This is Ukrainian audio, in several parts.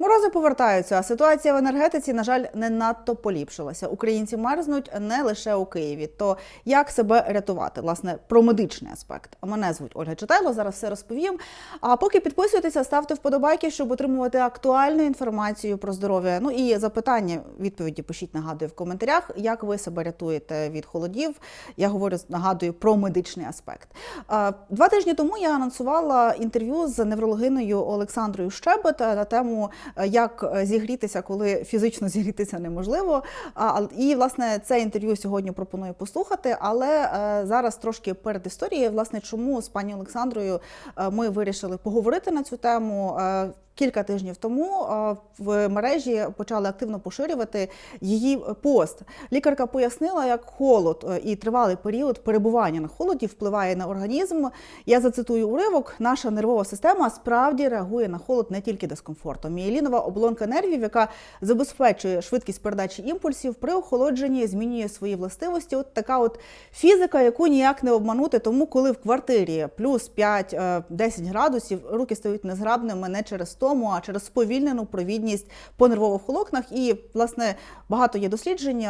Морози повертаються, а ситуація в енергетиці, на жаль, не надто поліпшилася. Українці мерзнуть не лише у Києві. То як себе рятувати? Власне, про медичний аспект. Мене звуть Ольга Читайло. Зараз все розповім. А поки підписуйтеся, ставте вподобайки, щоб отримувати актуальну інформацію про здоров'я. Ну і запитання, відповіді пишіть, нагадую в коментарях, як ви себе рятуєте від холодів. Я говорю, нагадую про медичний аспект. Два тижні тому я анонсувала інтерв'ю з неврологиною Олександрою Щебет на тему е, як е, зігрітися, коли фізично зігрітися неможливо. І власне це інтерв'ю сьогодні пропоную послухати. Але е, зараз трошки перед історією, власне, чому з пані Олександрою е, ми вирішили поговорити на цю тему. Е, Кілька тижнів тому е, в мережі почали активно поширювати її пост. Лікарка пояснила, як холод е, і тривалий період перебування на холоді впливає на організм. Я зацитую уривок: наша нервова система справді реагує на холод не тільки дискомфортом. Мієлінова оболонка нервів, яка забезпечує швидкість передачі імпульсів, при охолодженні змінює свої властивості. От така от фізика, яку ніяк не обманути. Тому, коли в квартирі плюс 5-10 градусів, руки стають незграбними не через то тому, а через сповільнену провідність по нервових волокнах. І власне багато є досліджень,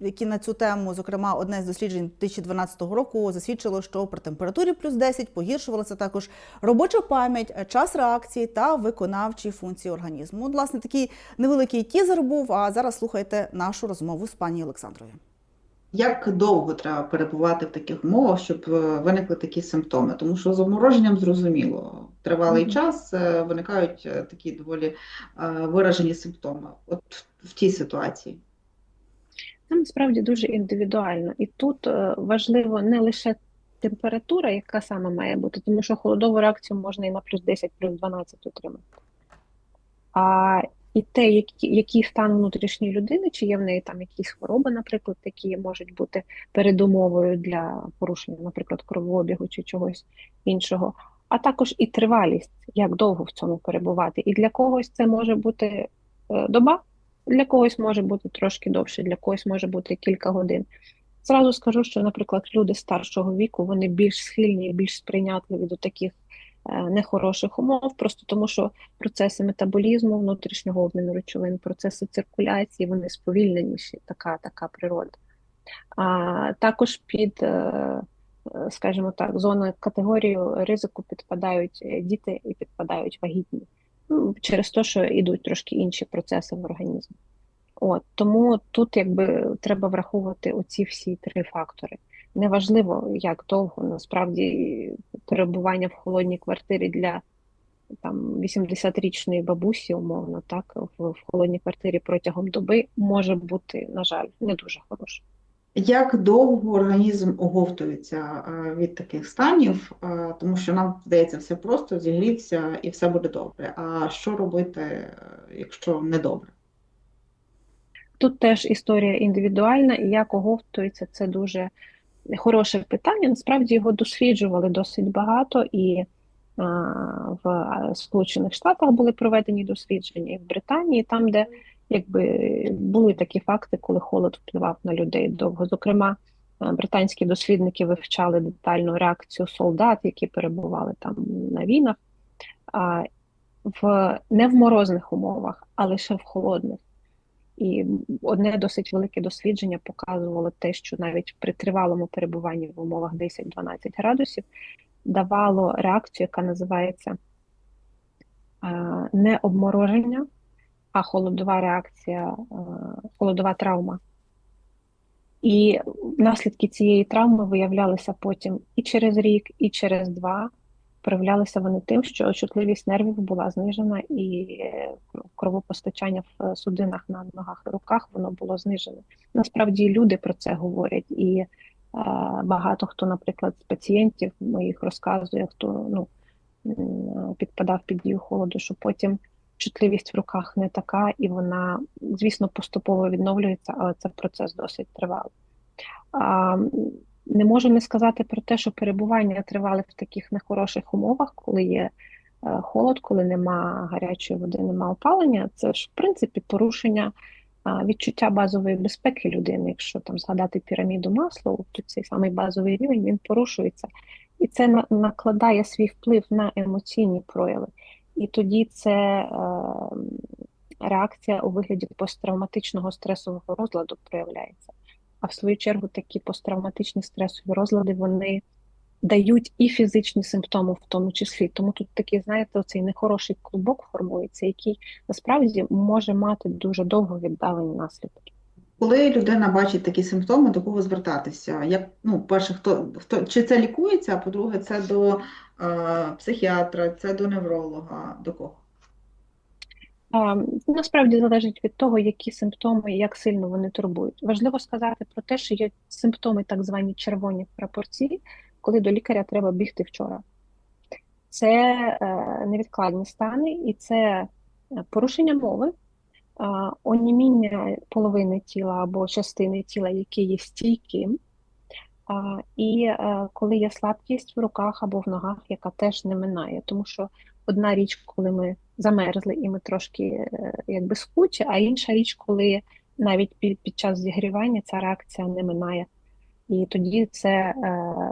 які на цю тему, зокрема, одне з досліджень 2012 року засвідчило, що при температурі плюс 10 погіршувалася також робоча пам'ять, час реакції та виконавчі функції організму. От, власне, такий невеликий тізер був. А зараз слухайте нашу розмову з пані Олександрою. Як довго треба перебувати в таких умовах, щоб е, виникли такі симптоми? Тому що з обмороженням зрозуміло, тривалий mm -hmm. час е, виникають е, такі доволі виражені симптоми. От в тій ситуації. Це насправді дуже індивідуально, і тут важливо не лише температура, яка саме має бути, тому що холодову реакцію можна і на плюс 10, плюс 12 отримати. А і те, які, який стан внутрішньої людини, чи є в неї там якісь хвороби, наприклад, які можуть бути передумовою для порушення, наприклад, кровообігу чи чогось іншого, а також і тривалість, як довго в цьому перебувати. І для когось це може бути е, доба, для когось може бути трошки довше, для когось може бути кілька годин. Зразу скажу, що, наприклад, люди старшого віку вони більш схильні, більш сприйнятливі до таких нехороших умов, просто тому що процеси метаболізму, внутрішнього обміну речовин, процеси циркуляції, вони сповільненіші, така така природа. А також під, е, е, скажімо так, зону категорію ризику підпадають діти і підпадають вагітні. Ну, через те, що йдуть трошки інші процеси в організмі. От Тому тут якби треба враховувати оці всі три фактори. Неважливо, як довго насправді перебування в холодній квартирі для там 80-річної бабусі, умовно, так в, в холодній квартирі протягом доби може бути, на жаль, не дуже хороше. Як довго організм оговтується від таких станів, тому що нам здається, все просто зігрівся і все буде добре. А що робити, якщо не добре? Тут теж історія індивідуальна, і як оговтується, це дуже хороше питання. Насправді його досліджували досить багато, і а, в Сполучених Штатах були проведені дослідження, і в Британії, там, де якби були такі факти, коли холод впливав на людей довго. Зокрема, британські дослідники вивчали детальну реакцію солдат, які перебували там на війнах, а, в не в морозних умовах, а лише в холодних. І одне досить велике дослідження показувало те, що навіть при тривалому перебуванні в умовах 10-12 градусів давало реакцію, яка називається не обмороження, а холодова реакція, холодова травма. І наслідки цієї травми виявлялися потім і через рік, і через два проявлялися вони тим, що чутливість нервів була знижена, і е, кровопостачання в судинах на ногах і руках воно було знижене. Насправді люди про це говорять, і е, багато хто, наприклад, з пацієнтів моїх розказує, хто ну підпадав під дію холоду, що потім чутливість в руках не така, і вона, звісно, поступово відновлюється, але це процес досить тривалий. Не можу не сказати про те, що перебування тривали в таких нехороших умовах, коли є е, холод, коли нема гарячої води, нема опалення. Це ж в принципі порушення відчуття базової безпеки людини. Якщо там згадати піраміду масло, то цей самий базовий рівень він порушується, і це накладає свій вплив на емоційні прояви. І тоді це е, реакція у вигляді посттравматичного стресового розладу проявляється. А в свою чергу такі посттравматичні стресові розлади вони дають і фізичні симптоми, в тому числі. Тому тут такий, знаєте, оцей нехороший клубок формується, який насправді може мати дуже довго віддалені наслідки. Коли людина бачить такі симптоми, до кого звертатися? Як, ну, перше, хто, хто, чи це лікується, а по-друге, це до е, психіатра, це до невролога, до кого? Насправді залежить від того, які симптоми і як сильно вони турбують. Важливо сказати про те, що є симптоми, так звані червоні прапорці, коли до лікаря треба бігти вчора. Це е, невідкладні стани, і це е, порушення мови, оніміння половини тіла або частини тіла, які є стійким, і е, коли є слабкість в руках або в ногах, яка теж не минає. Тому що одна річ, коли ми замерзли і ми трошки е, якби скучі, а інша річ, коли навіть під, під час зігрівання ця реакція не минає. І тоді це е,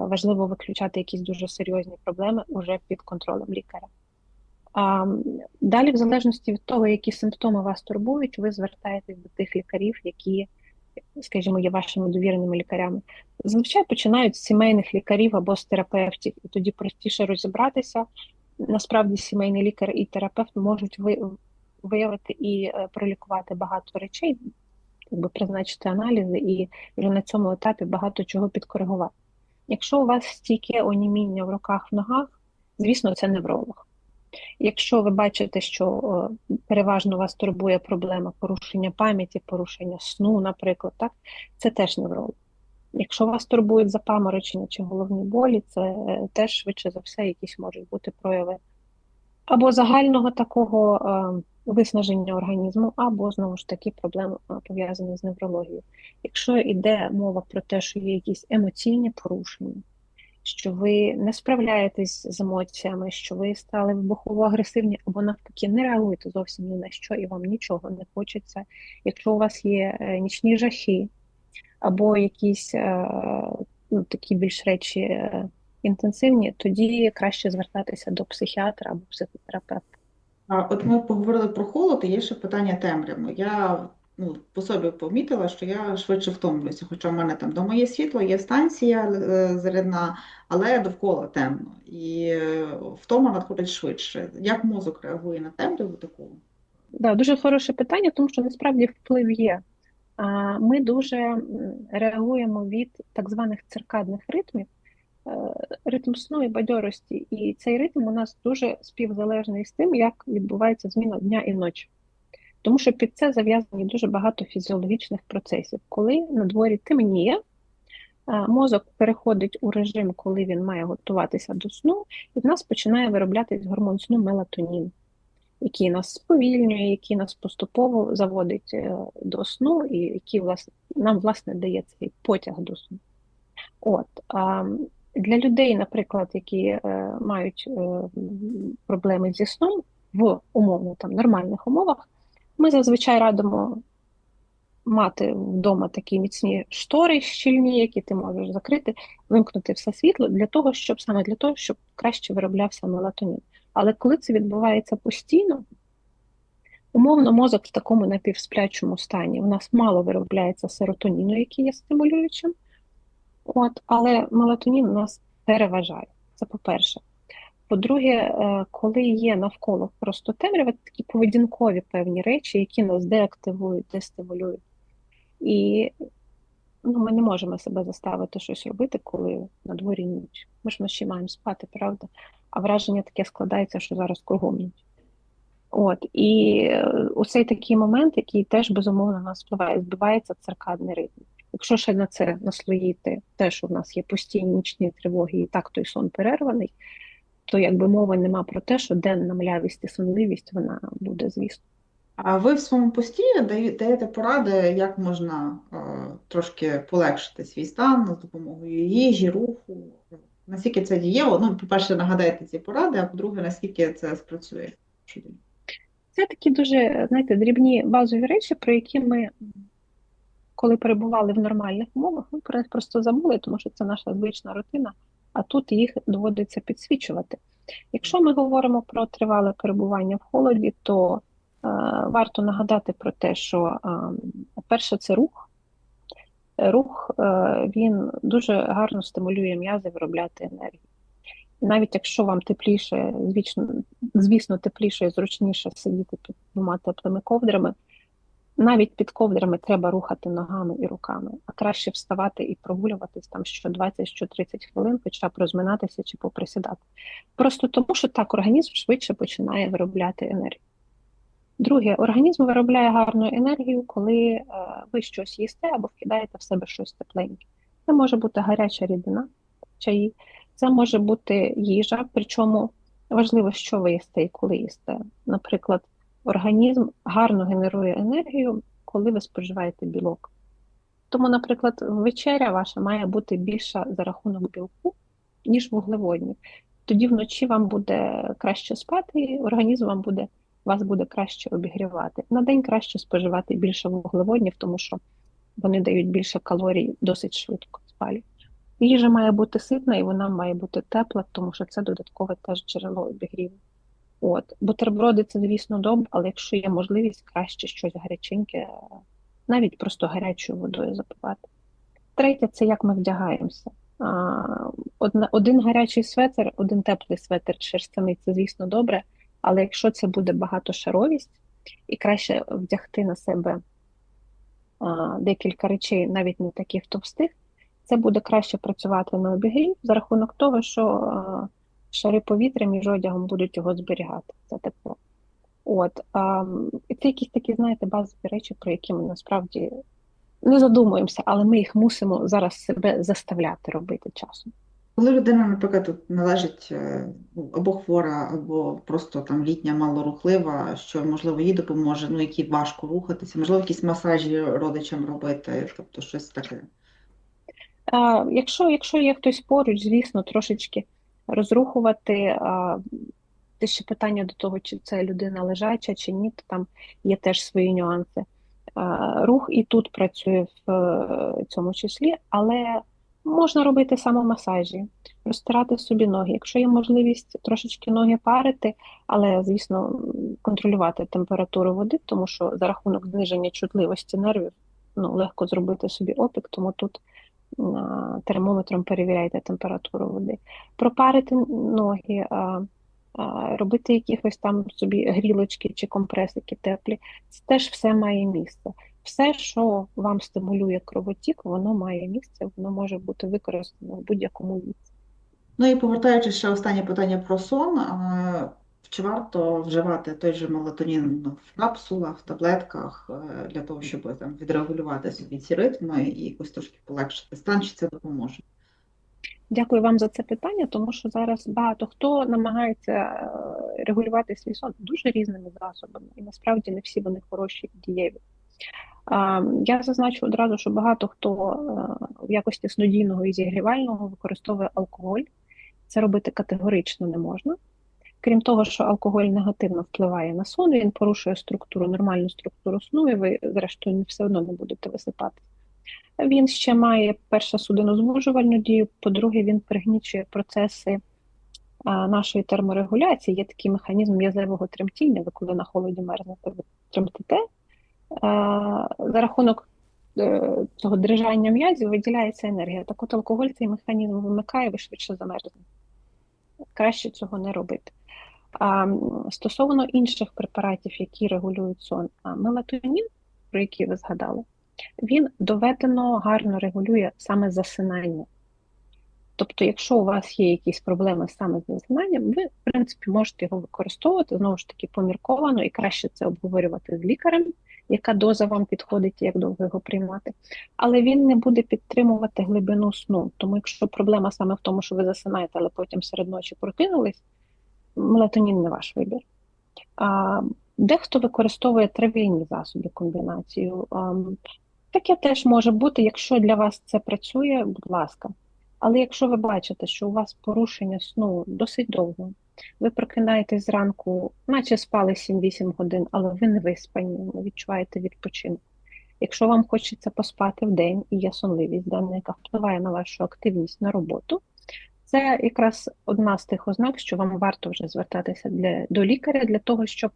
важливо виключати якісь дуже серйозні проблеми уже під контролем лікаря. А, далі, в залежності від того, які симптоми вас турбують, ви звертаєтесь до тих лікарів, які, скажімо, є вашими довіреними лікарями. Зазвичай починають з сімейних лікарів або з терапевтів, і тоді простіше розібратися. Насправді, сімейний лікар і терапевт можуть виявити і е, пролікувати багато речей, якби призначити аналізи і вже на цьому етапі багато чого підкоригувати. Якщо у вас стійке оніміння в руках, в ногах, звісно, це невролог. Якщо ви бачите, що е, переважно вас турбує проблема порушення пам'яті, порушення сну, наприклад, так, це теж невролог. Якщо вас турбують запаморочення чи головні болі, це е, теж швидше за все якісь можуть бути прояви або загального такого е, виснаження організму, або знову ж таки проблеми е, пов'язані з неврологією. Якщо йде мова про те, що є якісь емоційні порушення, що ви не справляєтесь з емоціями, що ви стали вибухово-агресивні, або навпаки не реагуєте зовсім ні на що, і вам нічого не хочеться. Якщо у вас є нічні жахи, або якісь е, ну, такі більш речі е, інтенсивні, тоді краще звертатися до психіатра або психотерапевта. От ми поговорили про холод, і є ще питання темряви. Я ну, по собі помітила, що я швидше втомлююся, хоча в мене там дома є світло, є станція е, зарядна, але довкола темно. І втома надходить швидше. Як мозок реагує на темряву таку? Да, дуже хороше питання, тому що насправді вплив є. Ми дуже реагуємо від так званих циркадних ритмів, е, ритм сну і бадьорості. І цей ритм у нас дуже співзалежний з тим, як відбувається зміна дня і ночі. Тому що під це зав'язані дуже багато фізіологічних процесів. Коли на дворі темніє, е, мозок переходить у режим, коли він має готуватися до сну, і в нас починає вироблятись гормон сну мелатонін який нас сповільнює, який нас поступово заводить е, до сну, і який власне нам власне дає цей потяг до сну. От для людей, наприклад, які е, мають е, проблеми зі сном в умовно там нормальних умовах, ми зазвичай радимо мати вдома такі міцні штори щільні, які ти можеш закрити, вимкнути все світло для того, щоб саме для того, щоб краще вироблявся мелатонін. Але коли це відбувається постійно, умовно мозок в такому напівсплячому стані. У нас мало виробляється серотоніну, який є стимулюючим, от, але мелатонін у нас переважає. Це по-перше. По-друге, е, коли є навколо просто темрява, такі поведінкові певні речі, які нас деактивують, дестимулюють. І ну, ми не можемо себе заставити щось робити, коли на дворі ніч. Ми ж вночі маємо спати, правда? А враження таке складається, що зараз кругом ніч. От, і е, оцей такий момент, який теж безумовно на нас впливає, збивається циркадний ритм. Якщо ще на це наслоїти те, що в нас є постійні нічні тривоги, і так той сон перерваний, то якби мови нема про те, що денна млявість і сонливість вона буде, звісно. А ви в своєму пості даєте поради, як можна е, трошки полегшити свій стан з допомогою їжі, руху. Наскільки це дієво? Ну, по-перше, нагадайте ці поради, а по-друге, наскільки це спрацює? Це такі дуже, знаєте, дрібні базові речі, про які ми, коли перебували в нормальних умовах, ми просто забули, тому що це наша звична рутина, а тут їх доводиться підсвічувати. Якщо ми говоримо про тривале перебування в холоді, то варто нагадати про те, що е, перше це рух. Рух е, він дуже гарно стимулює м'язи виробляти енергію. Навіть якщо вам тепліше, звісно, звісно, тепліше і зручніше сидіти під двома теплими ковдрами, навіть під ковдрами треба рухати ногами і руками, а краще вставати і прогулюватись там що 20, що 30 хвилин, хоча б розминатися чи поприсідати. Просто тому, що так організм швидше починає виробляти енергію. Друге, організм виробляє гарну енергію, коли е, ви щось їсте або вкидаєте в себе щось тепленьке. Це може бути гаряча рідина, чаї, це може бути їжа, причому важливо, що ви їсте і коли їсте. Наприклад, організм гарно генерує енергію, коли ви споживаєте білок. Тому, наприклад, вечеря ваша має бути більша за рахунок білку, ніж вуглеводнів. Тоді вночі вам буде краще спати, організм вам буде, вас буде краще обігрівати. На день краще споживати більше вуглеводнів, тому що вони дають більше калорій досить швидко спалюють. Їжа має бути ситна і вона має бути тепла, тому що це додаткове теж джерело обігріву. От, бутерброди це, звісно, добре, але якщо є можливість, краще щось гаряченьке, навіть просто гарячою водою запивати. Третє це як ми вдягаємося. Один гарячий светр, один теплий светр шерстяний це, звісно, добре, але якщо це буде багатошаровість, і краще вдягти на себе а, декілька речей, навіть не таких товстих, це буде краще працювати на обігрів за рахунок того, що а, шари повітря між одягом будуть його зберігати, це тепло. От, а, і це якісь такі, знаєте, базові речі, про які ми насправді не задумуємося, але ми їх мусимо зараз себе заставляти робити часом. Коли людина, наприклад, от належить е, ну, або хвора, або просто там літня, малорухлива, що можливо їй допоможе, ну які важко рухатися, можливо, якісь масажі родичам робити, тобто щось таке. А, якщо, якщо є хтось поруч, звісно, трошечки розрухувати. А, це ще питання до того, чи це людина лежача, чи ні, то там є теж свої нюанси. А, рух і тут працює в е, цьому числі, але можна робити самомасажі, розтирати собі ноги. Якщо є можливість трошечки ноги парити, але, звісно, контролювати температуру води, тому що за рахунок зниження чутливості нервів ну, легко зробити собі опік, тому тут термометром перевіряйте температуру води. Пропарити ноги, робити якихось там собі грілочки чи компресики теплі, це теж все має місце. Все, що вам стимулює кровотік, воно має місце, воно може бути використано в будь-якому віці. Ну і повертаючись ще останнє питання про сон, чи варто вживати той же мелатонін в капсулах, в таблетках е, для того, щоб там відрегулювати собі ці ритми і якось трошки полегшити стан, чи це допоможе? Дякую вам за це питання, тому що зараз багато хто намагається е, регулювати свій сон дуже різними засобами, і насправді не всі вони хороші і дієві. Я зазначу одразу, що багато хто е, в якості снодійного і зігрівального використовує алкоголь. Це робити категорично не можна. Крім того, що алкоголь негативно впливає на сон, він порушує структуру, нормальну структуру сну, і ви, зрештою, все одно не будете висипати. Він ще має перше судинозвужувальну дію, по-друге, він пригнічує процеси нашої терморегуляції. Є такий механізм м'язевого тремтіння, ви коли на холоді мерзнете, ви тремтите. За рахунок е, цього дрижання м'язів виділяється енергія. Так от алкоголь цей механізм вимикає, ви швидше замерзнете. Краще цього не робити. А, стосовно інших препаратів, які регулюють сон, а мелатонін, про який ви згадали, він доведено гарно регулює саме засинання. Тобто, якщо у вас є якісь проблеми саме з засинанням, ви, в принципі, можете його використовувати знову ж таки помірковано і краще це обговорювати з лікарем, яка доза вам підходить, як довго його приймати. Але він не буде підтримувати глибину сну. Тому, якщо проблема саме в тому, що ви засинаєте, але потім серед ночі прокинулись, мелатонін не ваш вибір. А, Дехто використовує трав'яні засоби комбінацію. Ам, Таке теж може бути, якщо для вас це працює, будь ласка. Але якщо ви бачите, що у вас порушення сну досить довго, ви прокидаєтесь зранку, наче спали 7-8 годин, але ви не виспані, не відчуваєте відпочинок. Якщо вам хочеться поспати в день і є сонливість денна, яка впливає на вашу активність на роботу, це якраз одна з тих ознак, що вам варто вже звертатися для, до лікаря для того, щоб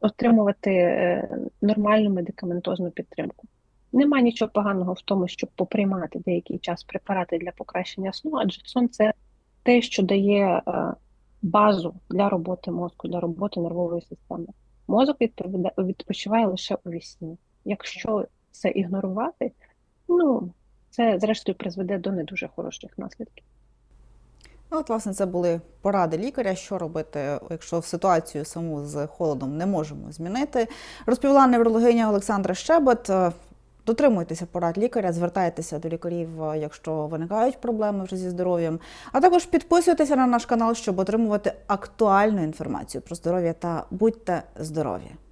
отримувати е, нормальну медикаментозну підтримку. Нема нічого поганого в тому, щоб поприймати деякий час препарати для покращення сну, адже сон це те, що дає е, базу для роботи мозку, для роботи нервової системи. Мозок відпочиває лише у вісні. Якщо це ігнорувати, ну це зрештою призведе до не дуже хороших наслідків. Ну, от, власне, це були поради лікаря, що робити, якщо ситуацію саму з холодом не можемо змінити. Розповіла неврологиня Олександра Щебет. Дотримуйтеся порад лікаря, звертайтеся до лікарів, е, якщо виникають проблеми вже зі здоров'ям. А також підписуйтеся на наш канал, щоб отримувати актуальну інформацію про здоров'я та будьте здорові!